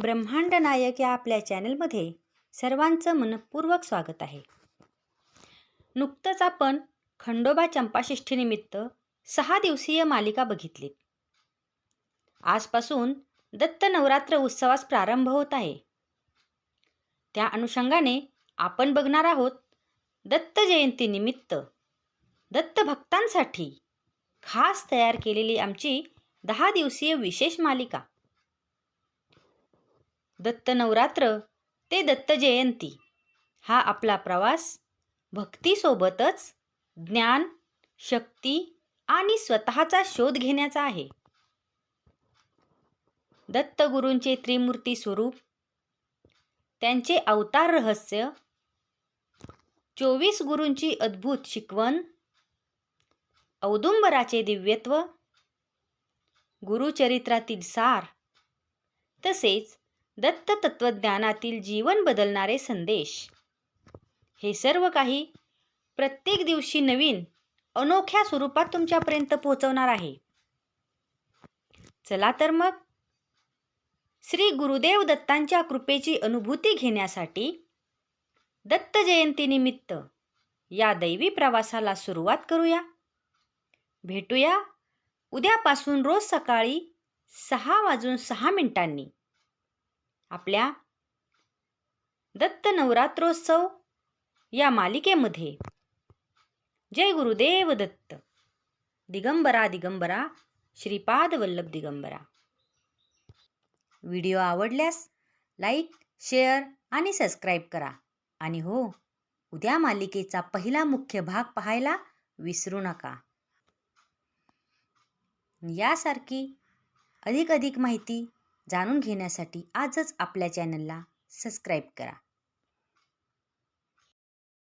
ब्रह्मांड नायक या आपल्या चॅनलमध्ये सर्वांचं मनपूर्वक स्वागत आहे. नुकतंच आपण खंडोबा चंपाषष्ठीनिमित्त सहा दिवसीय मालिका बघितली. आजपासून दत्त नवरात्र उत्सवास प्रारंभ होत आहे. त्या अनुषंगाने आपण बघणार आहोत दत्त जयंतीनिमित्त दत्त भक्तांसाठी खास तयार केलेली आमची दहा दिवसीय विशेष मालिका. दत्त नवरात्र ते दत्त जयंती हा आपला प्रवास भक्तीसोबतच ज्ञान शक्ती आणि स्वतःचा शोध घेण्याचा आहे. दत्तगुरूंचे त्रिमूर्ती स्वरूप त्यांचे अवतार रहस्य चोवीस गुरूंची अद्भुत शिकवण औदुंबराचे दिव्यत्व गुरुचरित्रातील सार तसेच दत्त तत्वज्ञानातील जीवन बदलणारे संदेश. हे सर्व काही प्रत्येक दिवशी नवीन अनोख्या स्वरूपात तुमच्यापर्यंत पोहोचवणार आहे. चला तर मग श्री गुरुदेव दत्तांच्या कृपेची अनुभूती घेण्यासाठी दत्त जयंतीनिमित्त या दैवी प्रवासाला सुरुवात करूया. भेटूया उद्यापासून रोज सकाळी सहा वाजून सहा मिनिटांनी. आपल्या दत्त नवरात्रोत्सव या मालिकेमध्ये. जय गुरुदेव दत्त. दिगंबरा दिगंबरा श्रीपाद वल्लभ दिगंबरा. व्हिडिओ आवडल्यास लाईक शेअर आणि सबस्क्राईब करा. आणि हो उद्या मालिकेचा पहिला मुख्य भाग पाहायला विसरू नका. यासारखी अधिक अधिक माहिती जाणून घेण्यासाठी आजच आपल्या चॅनलला सबस्क्राईब करा.